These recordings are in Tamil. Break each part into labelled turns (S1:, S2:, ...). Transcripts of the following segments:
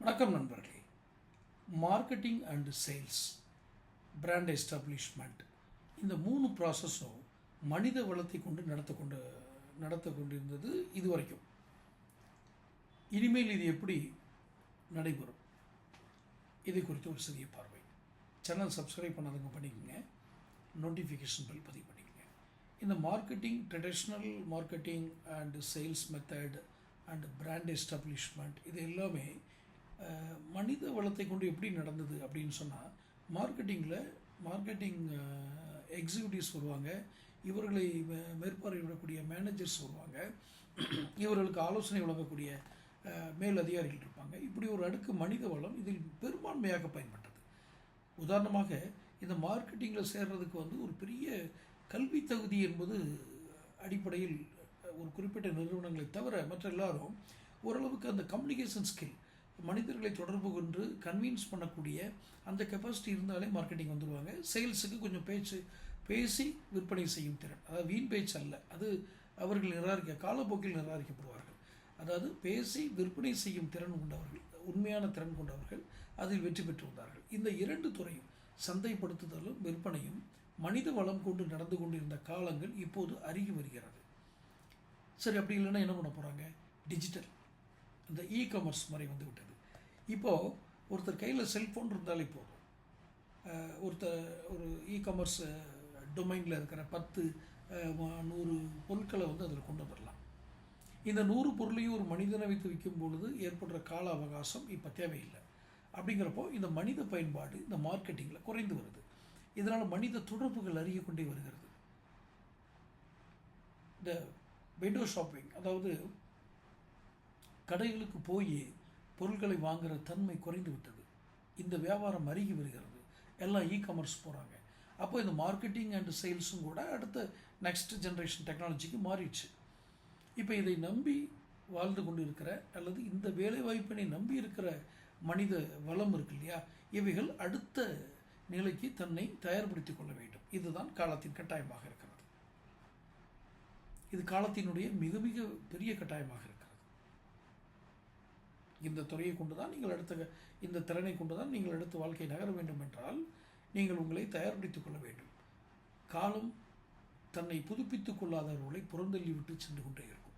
S1: வணக்கம் நண்பர்களே. Marketing and sales brand establishment இந்த மூணு ப்ராசஸும் மனித வளத்தை கொண்டு நடத்த கொண்டு நடத்த கொண்டிருந்தது இது வரைக்கும் இனிமேல் இது எப்படி நடைபெறும்? இதை குறித்து ஒரு சிறிய பார்வை. சேனல் சப்ஸ்கிரைப் பண்ணாதவங்க பண்ணிக்கோங்க. நோட்டிஃபிகேஷன் பில் பதிவு பண்ணிக்கோங்க. இந்த marketing traditional marketing and sales method and brand establishment இது எல்லாமே மனித வளத்தை கொண்டு எப்படி நடந்தது அப்படின்னு சொன்னால் மார்க்கெட்டிங்கில் மார்க்கெட்டிங் எக்ஸிக்யூட்டிவ்ஸ் வருவாங்க. இவர்களை மே- மேற்பார்வையிடக்கூடிய மேனேஜர்ஸ் வருவாங்க. இவர்களுக்கு ஆலோசனை வழங்கக்கூடிய மேல் அதிகாரிகள் இருப்பாங்க. இப்படி ஒரு அடுக்கு மனித வளம் இதில் பெரும்பான்மையாக பயன்பட்டது. உதாரணமாக இந்த மார்க்கெட்டிங்கில் சேர்றதுக்கு வந்து ஒரு பெரிய கல்வி தகுதி என்பது அடிப்படையில் ஒரு குறிப்பிட்ட நிறுவனங்களை தவிர மற்ற எல்லாரும் ஓரளவுக்கு அந்த கம்யூனிகேஷன் ஸ்கில் மனிதர்களை தொடர்பு கொண்டு கன்வின்ஸ் பண்ணக்கூடிய அந்த கெப்பாசிட்டி இருந்தாலே மார்க்கெட்டிங் வந்துடுவாங்க சேல்ஸுக்கு கொஞ்சம் பேச்சு பேசி விற்பனை செய்யும் திறன். அதாவது வீண் பேச்சு அல்ல. அது அவர்கள் நிராகரிக்க காலப்போக்கில் நிராகரிக்கப்படுவார்கள். அதாவது பேசி விற்பனை செய்யும் திறன் கொண்டவர்கள் உண்மையான திறன் கொண்டவர்கள் அதில் வெற்றி பெற்று வந்தார்கள். இந்த இரண்டு துறையும் சந்தைப்படுத்துதலும் விற்பனையும் மனித வளம் கொண்டு நடந்து கொண்டிருந்த காலங்கள் இப்போது அருகி வருகிறது. சரி அப்படி இல்லைன்னா என்ன பண்ண போகிறாங்க டிஜிட்டல் இந்த இ காமர்ஸ் முறை வந்து விட்டது இப்போது ஒருத்தர் கையில் செல்ஃபோன் இருந்தாலே போதும். ஒருத்தர் ஒரு இ காமர்ஸ் டொமைனில் இருக்கிற பத்து நூறு பொருட்களை வந்து அதில் கொண்டு வரலாம். இந்த நூறு பொருளையும் ஒரு மனிதனை வைத்து விற்கும் பொழுது ஏற்படுற கால அவகாசம் இப்போ தேவையில்லை. அப்படிங்கிறப்போ இந்த மனித பயன்பாடு இந்த மார்க்கெட்டிங்கில் குறைந்து வருது. இதனால் மனித தொடர்புகள் அறிய கொண்டே வருகிறது. இந்த விண்டோ ஷாப்பிங் அதாவது கடைகளுக்கு போய் பொருட்களை வாங்குகிற தன்மை குறைந்து விட்டது. இந்த வியாபாரம் அருகி வருகிறது. எல்லாம் இ காமர்ஸ் போகிறாங்க அப்போ இந்த மார்க்கெட்டிங் அண்ட் சேல்ஸும் கூட அடுத்த நெக்ஸ்ட் ஜென்ரேஷன் டெக்னாலஜிக்கு மாறிடுச்சு. இப்போ இதை நம்பி வாழ்ந்து கொண்டு இருக்கிற அல்லது இந்த வேலைவாய்ப்பினை நம்பி இருக்கிற மனித வளம் இருக்கு இல்லையா? இவைகள் அடுத்த நிலைக்கு தன்னை தயார்படுத்திக் கொள்ள வேண்டும். இதுதான் காலத்தின் கட்டாயமாக இருக்கிறது. இது காலத்தினுடைய மிக மிக பெரிய கட்டாயமாக இருக்கிறது இந்த துறையை கொண்டு தான் நீங்கள் அடுத்த இந்த திறனை கொண்டு தான் நீங்கள் அடுத்த வாழ்க்கை நகர வேண்டும் என்றால் நீங்கள் உங்களை தயார்படுத்திக் கொள்ள வேண்டும். காலம் தன்னை புதுப்பித்துக் கொள்ளாதவர்களை புறந்தள்ளி விட்டு சென்று கொண்டே இருக்கும்.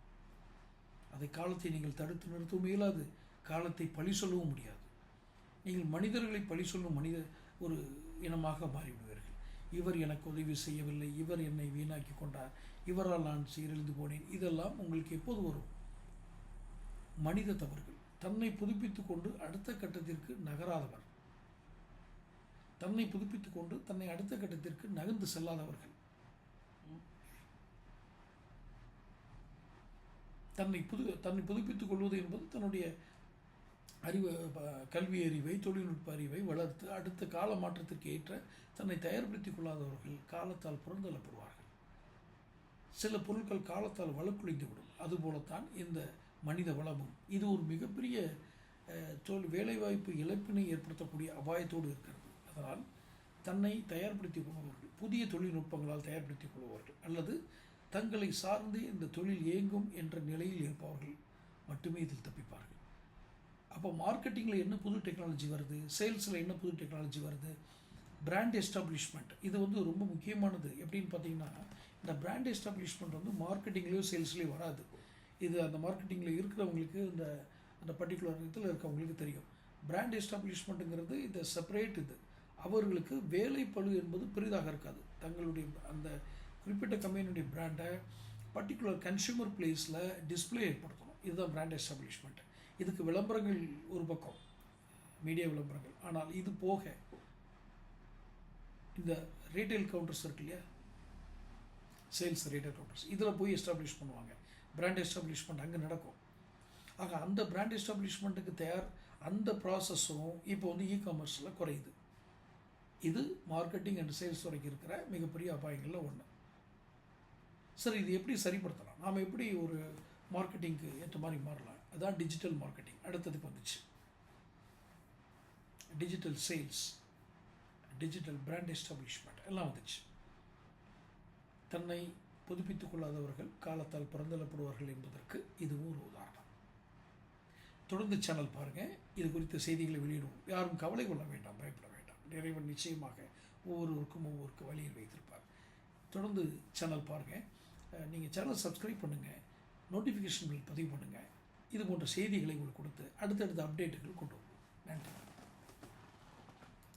S1: அதை காலத்தை நீங்கள் தடுத்து நிறுத்தவும் இயலாது. காலத்தை பழி சொல்லவும் முடியாது. நீங்கள் மனிதர்களை பழி சொல்லும் மனித ஒரு இனமாக மாறிவிடுவீர்கள். இவர் எனக்கு உதவி செய்யவில்லை இவர் என்னை வீணாக்கி கொண்டார் இவரால் நான் சீரழிந்து போனேன் இதெல்லாம் உங்களுக்கு எப்போது வரும்? மனித தவறுகள். தன்னை புதுப்பித்துக் கொண்டு அடுத்த கட்டத்திற்கு நகராதவர். தன்னை புதுப்பித்துக் கொண்டு தன்னை அடுத்த கட்டத்திற்கு நகர்ந்து செல்லாதவர்கள். தன்னை புது தன்னை புதுப்பித்துக் கொள்வது என்பது தன்னுடைய அறிவு ப- கல்வி அறிவை தொழில்நுட்ப அறிவை வளர்த்து அடுத்த கால மாற்றத்திற்கு ஏற்ற தன்னை தயார்படுத்திக் கொள்ளாதவர்கள் காலத்தால் புறந்தள்ளப்படுவார்கள். சில பொருட்கள் காலத்தால் வளக்குழிந்து விடும். அதுபோலத்தான் இந்த மனித வளமும். இது ஒரு மிகப்பெரிய தொழில் வேலைவாய்ப்பு இழப்பினை ஏற்படுத்தக்கூடிய அபாயத்தோடு இருக்கிறது. அதனால் தன்னை தயார்படுத்திக் கொள்பவர்கள் புதிய தொழில்நுட்பங்களால் தயார்படுத்திக் கொள்பவர்கள் அல்லது தங்களை சார்ந்து இந்த தொழில் இயங்கும் என்ற நிலையில் இருப்பவர்கள் மட்டுமே இதில் தப்பிப்பார்கள். அப்போ மார்க்கெட்டிங்கில் என்ன புது டெக்னாலஜி வருது? சேல்ஸில் என்ன புது டெக்னாலஜி வருது? பிராண்ட் எஸ்டாப்ளிஷ்மெண்ட் இது வந்து ரொம்ப முக்கியமானது. எப்படின்னு பார்த்தீங்கன்னா இந்த பிராண்ட் எஸ்டாப்ளிஷ்மெண்ட் வந்து மார்க்கெட்டிங்லேயோ சேல்ஸ்லேயோ வராது. இது அந்த மார்க்கெட்டிங்கில் இருக்கிறவங்களுக்கு இந்த அந்த பர்டிகுலர் இதில் இருக்கவங்களுக்கு தெரியும். பிராண்ட் எஸ்டாப்ளிஷ்மெண்ட்டுங்கிறது இந்த செப்பரேட் இது. அவர்களுக்கு வேலை பளு என்பது பெரிதாக இருக்காது. தங்களுடைய அந்த குறிப்பிட்ட கம்பெனியுடைய பிராண்டை பர்டிகுலர் கன்சியூமர் பிளேஸில் டிஸ்ப்ளே ஏற்படுத்தணும். இதுதான் பிராண்ட் எஸ்டாப்ளிஷ்மெண்ட் இதுக்கு விளம்பரங்கள் ஒரு பக்கம் மீடியா விளம்பரங்கள். ஆனால் இது போக இந்த ரீட்டைல் கவுண்டர்ஸ் இருக்கு இல்லையா? சேல்ஸ் ரீட்டைல் கவுண்டர்ஸ் இதில் போய் எஸ்டாப்ளிஷ் பண்ணுவாங்க. பிராண்ட் எஸ்டாப்ளிஷ்மெண்ட் அங்கே நடக்கும். ஆக அந்த பிராண்ட் எஸ்டாப்ளிஷ்மெண்ட்டுக்கு தயார் அந்த ப்ராசஸும் இப்போ வந்து இ காமர்ஸில் குறையுது. இது மார்க்கெட்டிங் அண்ட் சேல்ஸ் துறைக்கு இருக்கிற மிகப்பெரிய அபாயங்களில் ஒன்று சரி இது எப்படி சரிப்படுத்தலாம்? நாம் எப்படி ஒரு மார்க்கெட்டிங்க்கு ஏற்ற மாதிரி மாறலாம்? அதுதான் டிஜிட்டல் மார்க்கெட்டிங் அடுத்ததுக்கு வந்துச்சு. Digital sales digital brand establishment எல்லாம் வந்துச்சு. தன்னை புதுப்பித்துக் கொள்ளாதவர்கள் காலத்தால் பிறந்தள்ளப்படுவார்கள் என்பதற்கு இதுவும் ஒரு உதாரணம். தொடர்ந்து சேனல் பாருங்கள் இது குறித்த செய்திகளை வெளியிடுவோம். யாரும் கவலை கொள்ள வேண்டாம் பயப்பட வேண்டாம். இறைவன் நிச்சயமாக ஒவ்வொருவருக்கும் ஒவ்வொருக்கு வழியில் வைத்திருப்பார். தொடர்ந்து சேனல் பாருங்கள் நீங்கள் சேனல் சப்ஸ்கிரைப் பண்ணுங்கள் நோட்டிஃபிகேஷன்கள் பதிவு பண்ணுங்கள் இது போன்ற செய்திகளை உங்களுக்கு கொடுத்து அடுத்தடுத்த அப்டேட்டுகள் கொண்டு வருவோம். நன்றி.